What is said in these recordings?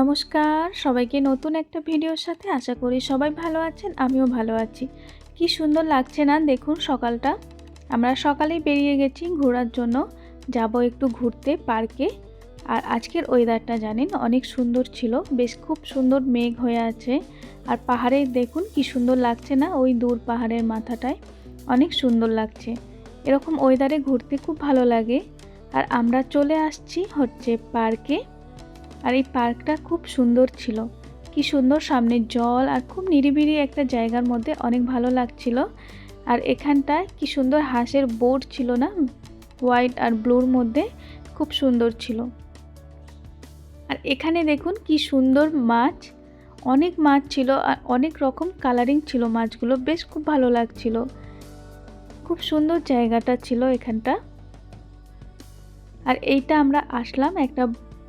নমস্কার, সবাইকে নতুন একটা ভিডিওর সাথে আশা করি সবাই ভালো আছেন, আমিও ভালো আছি। কি সুন্দর লাগছে না দেখুন সকালটা? আমরা সকালেই বেরিয়ে গেছি ঘোরার জন্য, যাব একটু ঘুরতে পার্কে। আর আজকের ওয়েদারটা জানেন, অনেক সুন্দর ছিল, বেশ খুব সুন্দর মেঘ হয়ে আছে। আর পাহাড়ে দেখুন কি সুন্দর লাগছে না, ওই দূর পাহাড়ের মাথাটায়, অনেক সুন্দর লাগছে। এরকম ওয়েদারে ঘুরতে খুব ভালো লাগে। আর আমরা চলে আসছি হচ্ছে পার্কে। আর এই পার্কটা খুব সুন্দর ছিল। কি সুন্দর সামনে জল আর খুব নিরিবিলি একটা জায়গার মধ্যে অনেক ভালো লাগছিল। আর এখানটায় কি সুন্দর হাঁসের বোর্ড ছিল না? হোয়াইট আর ব্লুর মধ্যে খুব সুন্দর ছিল। আর এখানে দেখুন কি সুন্দর মাছ। অনেক মাছ ছিল আর অনেক রকম কালারিং ছিল মাছগুলো। বেশ খুব ভালো লাগছিল। খুব সুন্দর জায়গাটা ছিল এখানটা। আর এইটা আমরা আসলাম একটা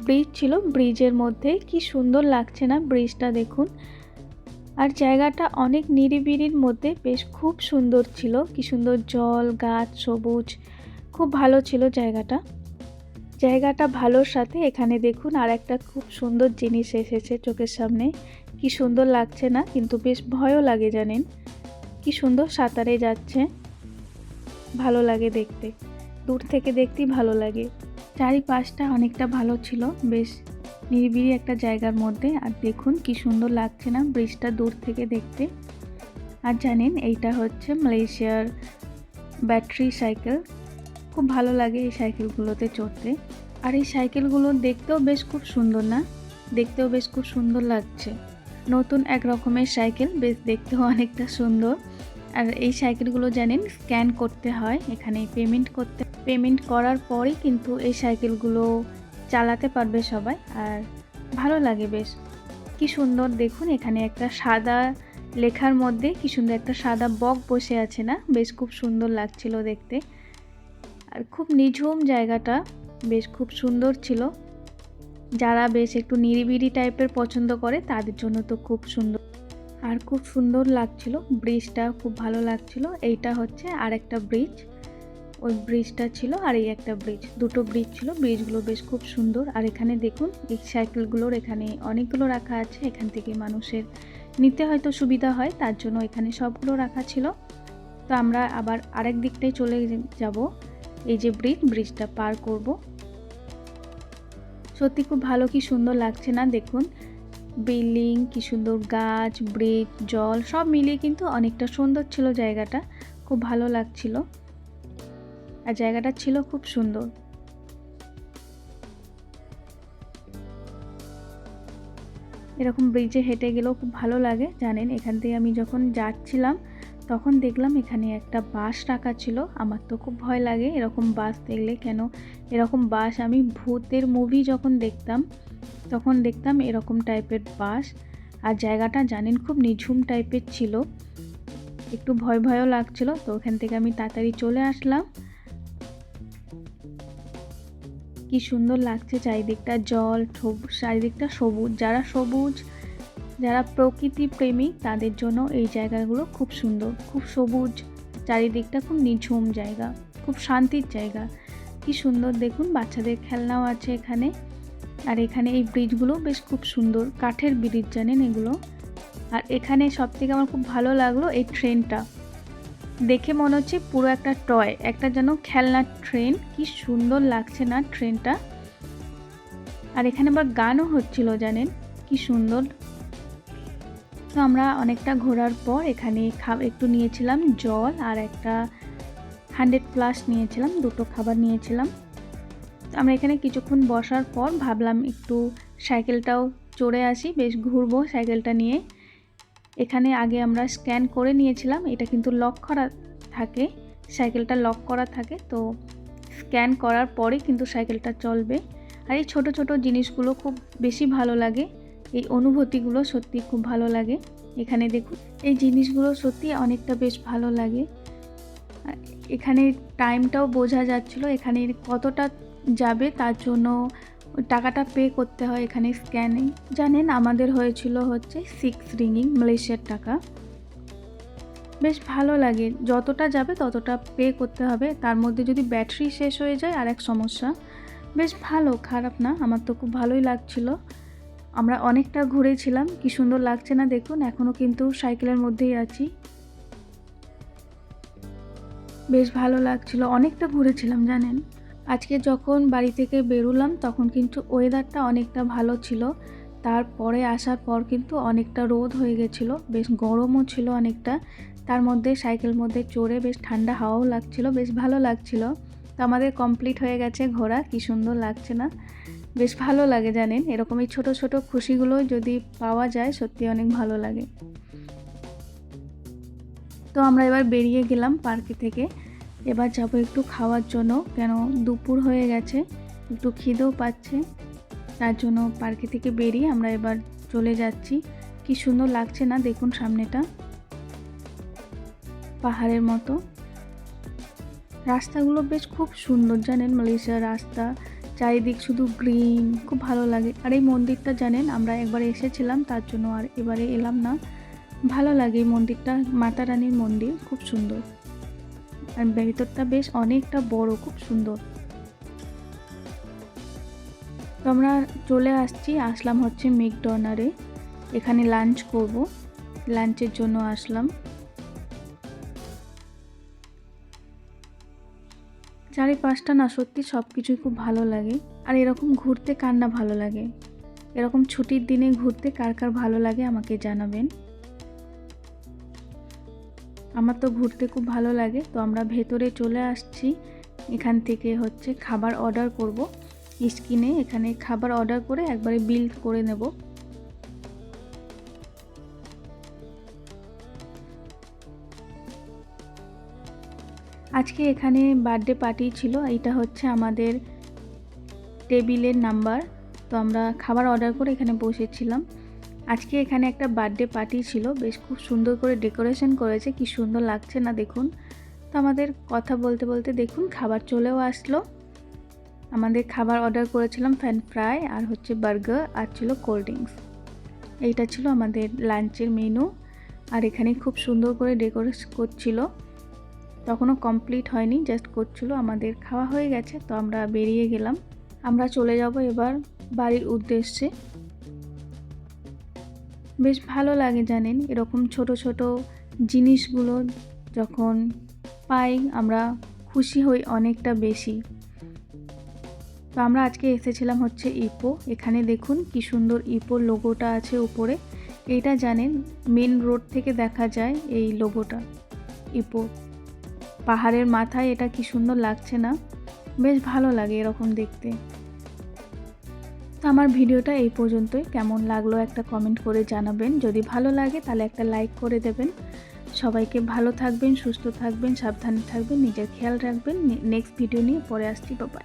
ব্রিজ ছিল ব্রিজের মধ্যে কি সুন্দর লাগছে না ব্রিজটা দেখুন। আর জায়গাটা অনেক নিরিবিলির মধ্যে বেশ খুব সুন্দর ছিল, কি সুন্দর জল, গাছ, সবুজ, খুব ভালো ছিল জায়গাটা। জায়গাটা ভালোর সাথে এখানে দেখুন আর একটা খুব সুন্দর জিনিস এসেছে চোখের সামনে। কি সুন্দর লাগছে না, কিন্তু বেশ ভয়ও লাগে জানেন। কি সুন্দর সাঁতারে যাচ্ছে, ভালো লাগে দেখতে। দূর থেকে দেখতেই ভালো লাগে। চারিপাশটা অনেকটা ভালো ছিল। বেশ নিরিবিলি একটা জায়গার মধ্যে। আর দেখুন কি সুন্দর লাগছে না ব্রিজটা দূর থেকে দেখতে। আর জানেন, এইটা হচ্ছে মালয়েশিয়ার ব্যাটারি সাইকেল। খুব ভালো লাগে এই সাইকেলগুলোতে চড়তে। আর এই সাইকেলগুলো দেখতেও বেশ খুব সুন্দর না? দেখতেও বেশ খুব সুন্দর লাগছে। নতুন এক রকমের সাইকেল, বেশ দেখতেও অনেকটা সুন্দর। আর এই সাইকেলগুলো জানেন, স্ক্যান করতে হয়, এখানে পেমেন্ট করতে পেমেন্ট করার পরেই কিন্তু এই সাইকেলগুলো চালাতে পারবে সবাই, আর ভালো লাগে বেশ। কি সুন্দর দেখুন, এখানে একটা সাদা লেখার মধ্যে, কি সুন্দর একটা সাদা বক বসে আছে না? বেশ খুব সুন্দর লাগছিল দেখতে। আর খুব নিঝুম জায়গাটা, বেশ খুব সুন্দর ছিল। যারা বেশ একটু নিরিবিলি টাইপের পছন্দ করে, তাদের জন্য তো খুব সুন্দর। আর খুব সুন্দর লাগছিল ব্রিজটা খুব ভালো লাগছিল। এইটা হচ্ছে আর একটা ব্রিজ ওই ব্রিজটা ছিল আর এই একটা ব্রিজ দুটো ব্রিজ ছিল ব্রিজগুলো বেশ খুব সুন্দর। আর এখানে দেখুন, এই সাইকেলগুলোর এখানে অনেকগুলো রাখা আছে। এখান থেকে মানুষের নিতে হয়তো সুবিধা হয়, তার জন্য এখানে সবগুলো রাখা ছিল। তো আমরা আবার আরেক দিকটাই চলে যাব। এই যে ব্রিজ ব্রিজটা পার করব। সত্যি খুব ভালো, কি সুন্দর লাগছে না? দেখুন বিল্ডিং, কি সুন্দর গাছ, ব্রিজ, জল, সব মিলিয়ে কিন্তু অনেকটা সুন্দর ছিল জায়গাটা। খুব ভালো লাগছিল। আর জায়গাটা ছিল খুব সুন্দর। এরকম ব্রিজে হেঁটে গেলেও খুব ভালো লাগে, জানেন? এখান থেকে আমি যখন যাচ্ছিলাম তখন দেখলাম এখানে একটা বাস রাখা ছিল। আমার তো খুব ভয় লাগে এরকম বাস দেখলে কেন? এরকম বাস আমি ভূতের মুভি যখন দেখতাম, তখন দেখতাম এরকম টাইপের বাস আর জায়গাটা জানেন খুব নিঝুম টাইপের ছিল। একটু ভয় ভয়ও লাগছিল, তো ওখান থেকে আমি তাড়াতাড়ি চলে আসলাম। কি সুন্দর লাগছে চারিদিকটা জল চারিদিকটা সবুজ, যারা সবুজ যারা প্রকৃতি প্রেমিক, তাদের জন্য এই জায়গাগুলো খুব সুন্দর। খুব সবুজ, চারিদিকটা খুব নিঝুম জায়গা, খুব শান্তির জায়গা। কি সুন্দর দেখুন, বাচ্চাদের খেলনাও আছে এখানে। আর এখানে এই ব্রিজগুলো বেশ খুব সুন্দর, কাঠের ব্রিজ জানেন এগুলো। আর এখানে সব থেকে আমার খুব ভালো লাগল এই ট্রেনটা দেখে মনে হচ্ছে পুরো একটা টয় একটা যেন খেলনার ট্রেন কি সুন্দর লাগছে না ট্রেনটা আর এখানে আবার গানও হচ্ছিল জানেন, কি সুন্দর। তো আমরা অনেকটা ঘোরার পর এখানে একটু নিয়েছিলাম জল আর একটা হান্ড্রেড প্লাস নিয়েছিলাম, দুটো খাবার নিয়েছিলাম। আমরা এখানে কিছুক্ষণ বসার পর ভাবলাম একটু সাইকেলটাও চড়ে আসি, বেশ ঘুরবো সাইকেলটা নিয়ে। এখানে আগে আমরা স্ক্যান করে নিয়েছিলাম, এটা কিন্তু লক করা থাকে, সাইকেলটা লক করা থাকে, তো স্ক্যান করার পরে কিন্তু সাইকেলটা চলবে। আর এই ছোটো ছোটো জিনিসগুলো খুব বেশি ভালো লাগে। এই অনুভূতিগুলো সত্যি খুব ভালো লাগে। এখানে দেখুন, এই জিনিসগুলো সত্যি অনেকটা বেশ ভালো লাগে। এখানে টাইমটাও বোঝা যাচ্ছিল, এখানে কতটা যাবে তার জন্য টাকাটা পে করতে হয় এখানে স্ক্যানিং জানেন, আমাদের হয়েছিল হচ্ছে সিক্স রিঙ্গিং মালয়েশিয়ার টাকা। বেশ ভালো লাগে, যতটা যাবে ততটা পে করতে হবে। তার মধ্যে যদি ব্যাটারি শেষ হয়ে যায় আর এক সমস্যা। বেশ ভালো, খারাপ না, আমার তো খুব ভালোই লাগছিল। আমরা অনেকটা ঘুরেছিলাম, কি সুন্দর লাগছে না দেখুন এখনও কিন্তু সাইকেলের মধ্যেই আছি। বেশ ভালো লাগছিল, অনেকটা ঘুরেছিলাম, জানেন। আজকে যখন বাড়ি থেকে বেরোলাম, তখন কিন্তু ওয়েদারটা অনেকটা ভালো ছিল। তারপরে আসার পর কিন্তু অনেকটা রোদ হয়ে গেছিল, বেশ গরমও ছিল অনেকটা। তার মধ্যে সাইকেল মধ্যে চড়ে বেশ ঠান্ডা হাওয়াও লাগছিল, বেশ ভালো লাগছিল। তো আমাদের কমপ্লিট হয়ে গেছে ঘোরা, কি সুন্দর লাগছে না। বেশ ভালো লাগে জানেন। এরকম এই ছোটো ছোটো খুশিগুলো যদি পাওয়া যায়, সত্যি অনেক ভালো লাগে। তো আমরা এবার বেরিয়ে গেলাম পার্কে থেকে। এবার যাব একটু খাওয়ার জন্য, কেন দুপুর হয়ে গেছে, একটু খিদেও পাচ্ছে। তার জন্য পার্কে থেকে বেরিয়ে আমরা এবার চলে যাচ্ছি। কি সুন্দর লাগছে না দেখুন সামনেটা। পাহাড়ের মতো। রাস্তাগুলো বেশ খুব সুন্দর জানেন, মালয়েশিয়ার রাস্তা। চারিদিক শুধু গ্রিন খুব ভালো লাগে। আর এই মন্দিরটা জানেন, আমরা একবার এসেছিলাম, তার জন্য আর এবারে এলাম না। ভালো লাগে এই মন্দিরটা, মাতা রানীর মন্দির, খুব সুন্দর। আর ভেতরটা বেশ অনেকটা বড়, খুব সুন্দর। তো আমরা চলে আসছি, আসলাম হচ্ছে মেকডনারে এখানে লাঞ্চ করব। লাঞ্চের জন্য আসলাম। চারিপাশটা না সত্যি সব কিছুই খুব ভালো লাগে। আর এরকম ঘুরতে কার না ভালো লাগে? এরকম ছুটির দিনে ঘুরতে কার কার ভালো লাগে আমাকে জানাবেন। আমার তো ঘুরতে খুব ভালো লাগে, তো আমরা ভেতরে চলে আসছি। এখান থেকে হচ্ছে খাবার অর্ডার করব। স্ক্রিনে এখানে খাবার অর্ডার করে একবারে বিল করে নেব। আজকে এখানে বার্থডে পার্টি ছিল এটা হচ্ছে আমাদের টেবিলের নাম্বার। তো আমরা খাবার অর্ডার করে এখানে বসেছিলাম। আজকে এখানে একটা বার্থডে পার্টি ছিল, বেশ খুব সুন্দর করে ডেকোরেশন করেছে, কি সুন্দর লাগছে না দেখুন। তো আমাদের কথা বলতে বলতে দেখুন, খাবার চলেও আসলো। আমাদের খাবার অর্ডার করেছিলাম ফ্যান ফ্রাই আর হচ্ছে বার্গার আর ছিল কোল্ড ড্রিঙ্কস। এইটা ছিল আমাদের লাঞ্চের মেনু। আর এখানে খুব সুন্দর করে ডেকোরেট করছিল। তখনও কমপ্লিট হয়নি জাস্ট করছিল, আমাদের খাওয়া হয়ে গেছে, তো আমরা বেরিয়ে গেলাম। আমরা চলে যাব এবার বাড়ির উদ্দেশ্যে। বেশ ভালো লাগে জানেন, এরকম ছোট ছোট জিনিসগুলো যখন পাই, আমরা খুশি হই অনেকটা বেশি। তো আমরা আজকে এসেছিলাম হচ্ছে ইপো, এখানে দেখুন কি সুন্দর ইপোর লোগোটা আছে উপরে। এইটা জানেন মেন রোড থেকে দেখা যায় এই লোগোটা, ইপো। পাহাড়ের মাথায় এটা কি সুন্দর লাগছে না? বেশ ভালো লাগে এরকম দেখতে। তো আমার ভিডিওটা এই পর্যন্তই। কেমন লাগল একটা কমেন্ট করে জানাবেন। যদি ভালো লাগে তাহলে একটা লাইক করে দেবেন। সবাইকে ভালো থাকবেন, সুস্থ থাকবেন, সাবধানে থাকবেন, নিজের খেয়াল রাখবেন। নেক্সট ভিডিও নিয়ে পরে আসছি বাবাই